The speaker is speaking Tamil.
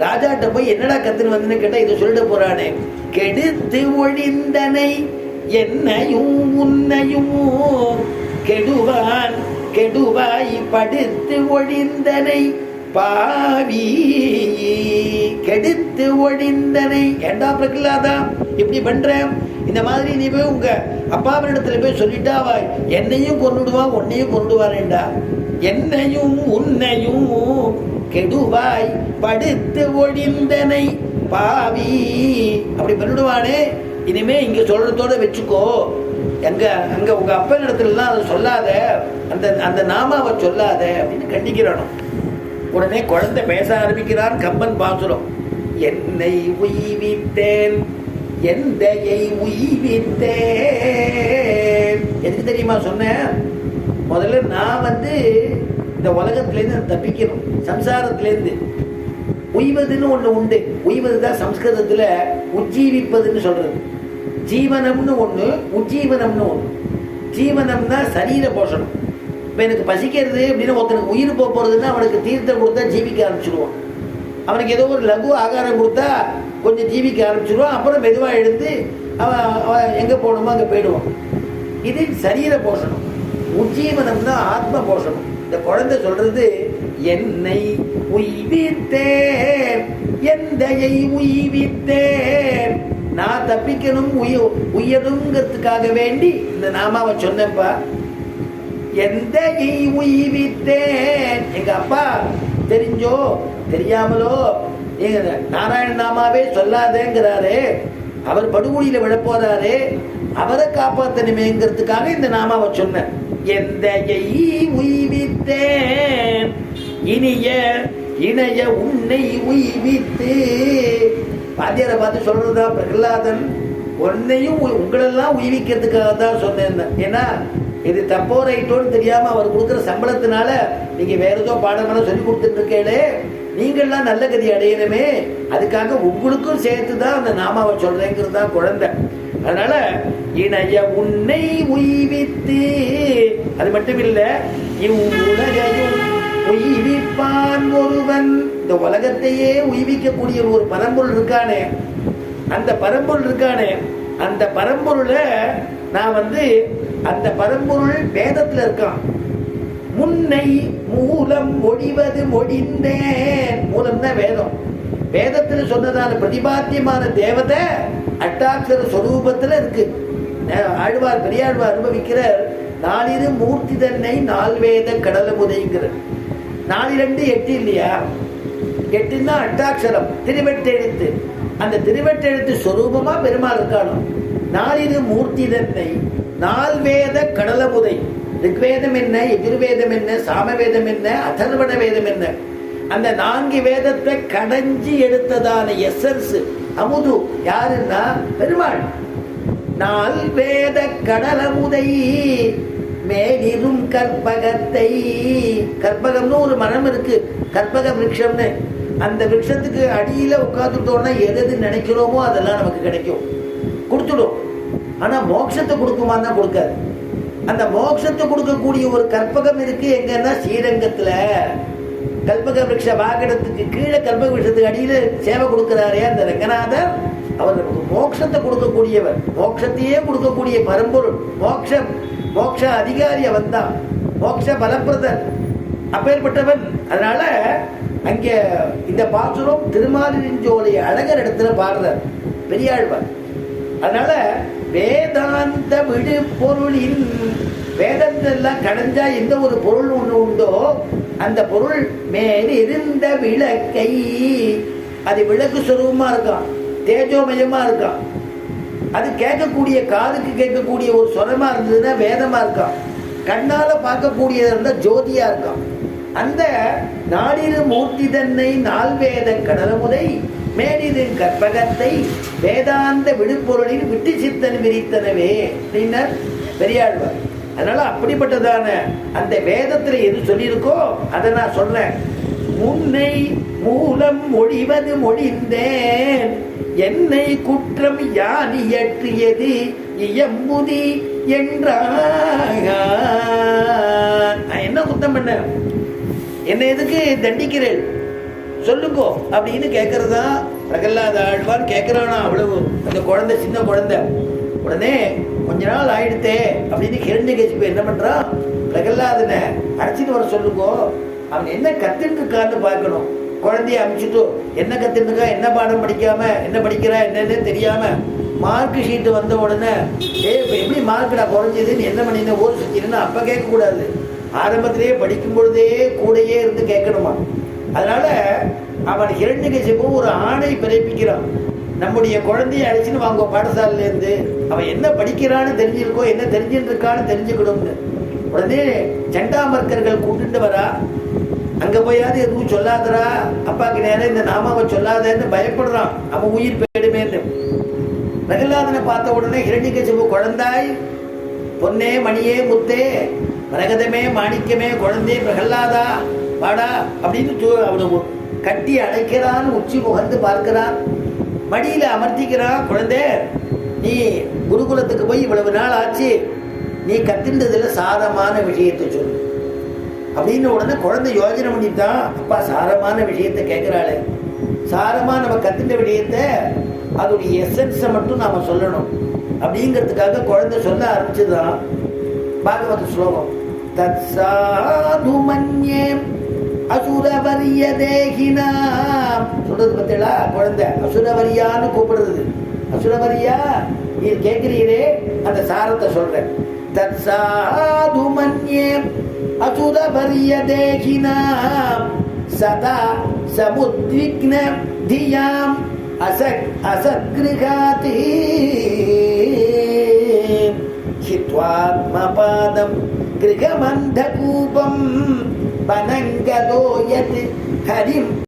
ராஜாட்ட போய் என்னடா கத்துன்னு வந்துன்னு கேட்டா இதை சொல்லிட போறானே. கெடுத்து ஒழிந்தனை என்னையும் உன்னையும் கெடுவான். கெடுவாய் படுத்து ஒழிந்தனை பாவி. கெடுத்து ஒழிந்தனை. ஏண்டா பிரகலாதா இப்படி பண்றேன் இந்த மாதிரி நீ போய் உங்கள் அப்பாவினிடத்துல போய் சொல்லிட்டா வா என்னையும் கொண்டுடுவா உன்னையும் கொண்டுடுவாரேண்டா என்னையும் உன்னையும் கெடுவாய். படுத்து ஒழிந்தனை பாவி. அப்படி பண்ணிடுவானே. இனிமே இங்க சொல்றதோட வச்சுக்கோ. எங்க அங்க உங்க அப்பா இடத்துலலாம் அதை சொல்லாத. அந்த அந்த நாமாவை சொல்லாத அப்படின்னு கண்டிக்கிறானோ உடனே குழந்தை பேச ஆரம்பிக்கிறான் கம்பன் பாசுரம். என்னை உய்வித்தேன். எந்தையை உய்வித்தேன் எதுக்கு தெரியுமா சொன்னேன் முதல்ல நான் வந்து இந்த உலகத்துலேருந்து தப்பிக்கணும். சம்சாரத்துலேருந்து உய்வதுன்னு ஒன்று உண்டு. உய்வது தான் சம்ஸ்கிருதத்தில் உஜ்ஜீவிப்பதுன்னு சொல்கிறது ஜீவனம்னு ஒன்று உஜ்ஜீவனம்னு ஒன்று ஜீவனம்னா சரீர போஷணம். இப்போ எனக்கு பசிக்கிறது அப்படின்னு ஒருத்தனுக்கு உயிர் போக போகிறதுன்னா அவனுக்கு தீர்த்தம் கொடுத்தா ஜீவிக்க ஆரம்பிச்சிடுவான் அவனுக்கு ஏதோ ஒரு லகு ஆகாரம் கொடுத்தா கொஞ்சம் ஜீவிக்க ஆரம்பிச்சிடுவான் அப்புறம் மெதுவாக எடுத்து அவன் அவன் எங்கே போகணுமோ அங்கே போயிடுவான் இது சரீர போஷணம். தான் ஆத்ம போஷணம். இந்த குழந்தை சொல்றது என்னை உய்வித்தேன் எந்தையை உய்வித்தேன். நான் தப்பிக்கணும் உய உயருங்கிறதுக்காக வேண்டி இந்த நாமாவை சொன்னேன்ப்பா. எந்தையை உய்வித்தேன். எங்க அப்பா தெரிஞ்சோ தெரியாமலோ? நீங்கள் நாராயண நாமாவே சொல்லாதேங்கிறாரே. அவர் படுகொலியில விழப்போறாரே. அவரை காப்பாத்தணுமேங்கிறதுக்காக இந்த நாமாவை சொன்னேன். எந்தையை உய்வித்தேன்? இனிய இணைய உன்னை உய்வித்து. பாத்தியாரை பார்த்து சொல்றதா பிரகலாதன். உன்னையும் உ- உங்களெல்லாம் உய்விக்கிறதுக்காக தான் சொன்னேன் ஏன்னா இது தப்போ ரைட்டோன்னு தெரியாமல் அவர் கொடுக்குற சம்பளத்தினால நீங்கள் வேற ஏதோ பாடமெல்லாம் சொல்லி கொடுத்துட்டு இருக்கேளே. நீங்கள்லாம் நல்ல கதி அடையணுமே. அதுக்காக உங்களுக்கும் சேர்த்து தான் அந்த நாமாவை சொல்கிறேங்கிறது தான் குழந்தை. அதனால இணைய உன்னை உய்வித்து அது மட்டும் இல்லை இவ்வுலகையும் உய்விப்பான் ஒருவன். இந்த உலகத்தையே உய்விக்கக்கூடிய ஒரு பரம்பொருள் இருக்கானே. அந்த பரம்பொருள் இருக்கானே. அந்த பரம்பொருளை நான் வந்து அந்த பரம்பொருள் வேதத்துல இருக்கான். முன்னை மூலம் மொழிவது மொழிந்தேன். தான் வேதம். வேதத்தில் சொன்னதான பிரதிபாத்தியமான தேவதை அட்டாட்சர சொரூபத்தில் இருக்கு. ஆழ்வார் பெரியாழ்வார் அனுபவிக்கிறார். நாளிரு மூர்த்தி தன்னை நால்வேத கடல முதைங்கிறார் நாலிரண்டு எட்டு இல்லையா? எட்டுன்னா அட்டாட்சரம் திருவெட்டெழுத்து. அந்த திருவெட்டெழுத்து சொரூபமாக பெருமாள் இருக்கானோ? நாளிரு மூர்த்தி தன்னை நால்வேத கடலமுதை ரிக்வேதம் என்ன எதிர்வேதம் என்ன சாமவேதம் என்ன அதர்வண வேதம் என்ன? அந்த நான்கு வேதத்தை கடைஞ்சி எடுத்ததான எசன்ஸ் அமுது யாருன்னா? பெருமாள். நால் வேத கடலமுதை மேலிரும் கற்பகத்தை. கற்பகம்னு ஒரு மரம் இருக்கு கற்பக விரக்ஷம்னு. அந்த விரக்ஷத்துக்கு அடியில உட்காந்துட்டோம்னா எது எது நினைக்கிறோமோ அதெல்லாம் நமக்கு கிடைக்கும். கொடுத்துடும். ஆனால் மோட்சத்தை கொடுக்குமான்னா கொடுக்காது. அந்த மோட்சத்தை கொடுக்கக்கூடிய ஒரு கற்பகம் இருக்கு. எங்கன்னா ஸ்ரீரங்கத்தில் கல்பக விரக்ஷ வாகனத்துக்கு கீழே கல்பக விரக்ஷத்துக்கு அடியில் சேவை கொடுக்கிறாரே அந்த ரங்கநாதர். அவர் நமக்கு மோட்சத்தை கொடுக்கக்கூடியவர். மோட்சத்தையே கொடுக்கக்கூடிய பரம்பொருள். மோட்சம் மோட்ச அதிகாரி அவன் தான். மோட்ச பலப்பிரதன். அப்பேற்பட்டவன். அதனால அங்கே இந்த பாசுரம் திருமாலிருஞ்சோலை அழகர் இடத்துல பாடுறார். பெரியாழ்வார். அதனால வேதாந்த விடு பொருளின் வேதத்தெல்லாம் கடைஞ்சா எந்த ஒரு பொருள் ஒன்று உண்டோ அந்த பொருள் மேல் இருந்த விளக்கை அது விளக்கு சுரூபமாக இருக்கான் தேஜோமயமாக இருக்கான். அது கேட்கக்கூடிய காதுக்கு கேட்கக்கூடிய ஒரு சுரமாக இருந்ததுன்னா வேதமாக இருக்கான். கண்ணால் பார்க்கக்கூடியது இருந்தால் ஜோதியாக இருக்கான். அந்த நாடிரு மூர்த்தி தன்னை நால்வேத கடலமுதை மேடிது கற்பகத்தை வேதாந்த விடுபொருளில் விட்டு சித்தன் விரித்தனவே அப்படின்னார் பெரியாழ்வார். அதனால அப்படிப்பட்டதான அந்த வேதத்துல எது சொல்லியிருக்கோ அதை நான் சொல்றேன். முன்னை மூலம் மொழிவது மொழிந்தேன். என்னை குற்றம் யான் இயற்றியது இயம்புதி என்றான் நான் என்ன குத்தம் பண்ண என்னை எதுக்கு தண்டிக்கிறேன் சொல்லுங்கோ அப்படின்னு கேட்கறதா பிரகல்லாத ஆழ்வார் கேட்கிறானா அவ்வளவு. அந்த குழந்தை சின்ன குழந்தை. உடனே கொஞ்ச நாள் ஆயிடுத்தே அப்படின்னு ஹிரண்யகசிப்பு என்ன பண்ணுறான் பிரகல்லாதனை அழைச்சிட்டு வர சொல்லுங்கோ. அவன் என்ன கத்துட்டுருக்கான்னு பார்க்கணும்? குழந்தைய அமைச்சிட்டு என்ன கத்துட்டுருக்கா என்ன பாடம் படிக்காம? என்ன படிக்கிறா? என்னன்னு தெரியாம மார்க் ஷீட்டு வந்த உடனே ஏ எப்படி மார்க்கடா குறைஞ்சதுன்னு என்ன பண்ணின? ஊர் சுற்றினு அப்போ கேட்கக்கூடாது. ஆரம்பத்திலேயே படிக்கும் பொழுதே கூடயே இருந்து கேட்கணுமா? அதனால அவன் இரண்டு ஹிரண்யகசிப்பு ஒரு ஆணை பிறப்பிக்கிறான். நம்முடைய குழந்தைய அழைச்சின்னு வாங்க பாடசாலையிலேருந்து. அவன் என்ன படிக்கிறான்னு தெரிஞ்சிருக்கோ என்ன தெரிஞ்சுருக்கான்னு தெரிஞ்சுக்கணும்னு உடனே சண்டாமர்க்கர்கள் கூட்டிட்டு வரா அங்கே போயாவது எதுவும் சொல்லாதடா. அப்பாக்கு நேரம் இந்த நாமாவை சொல்லாதேன்னு பயப்படுறான். அவன் உயிர் போயிடுமேன்னு. பிரகலாதனை பார்த்த உடனே ஹிரண்யகசிபு குழந்தாய் பொன்னே மணியே முத்தே பிரகதமே மாணிக்கமே குழந்தை பிரகல்லாதா வாடா. அப்படின்னு அவனை கட்டி அழைக்கிறான்னு உச்சி முகர்ந்து பார்க்கிறான். மடியில் அமர்த்திக்கிறான் குழந்தை. நீ குருகுலத்துக்கு போய் இவ்வளவு நாள் ஆச்சு. நீ கத்துண்டதுல சாரமான விஷயத்தை சொல்லு. அப்படின்னு உடனே குழந்தை யோஜனை பண்ணித்தான் அப்பா சாரமான விஷயத்தை கேட்குறாளே சாரமாக நம்ம கத்துட்ட விஷயத்தை அதோடைய எசன்ஸை மட்டும் நாம் சொல்லணும். அப்படிங்கிறதுக்காக குழந்தை சொல்ல ஆரம்பிச்சுதான் பாகவத ஸ்லோகம். தத் சாது மன்யே அசுரவரிய தேகினா. சொல்றது பார்த்தீங்களா? குழந்தை. அசுரவரியான்னு கூப்பிடுறது. அசுரவரியா? நீ கேட்கிறீரே அந்த சாரத்தை சொல்றேன். தத் சாது மன்யே அசுரவரிய தேகினா. சதா சமுத்விக்ன தியாம் அசக் గృహమంధకూపం పనంగలోయత్ హరిం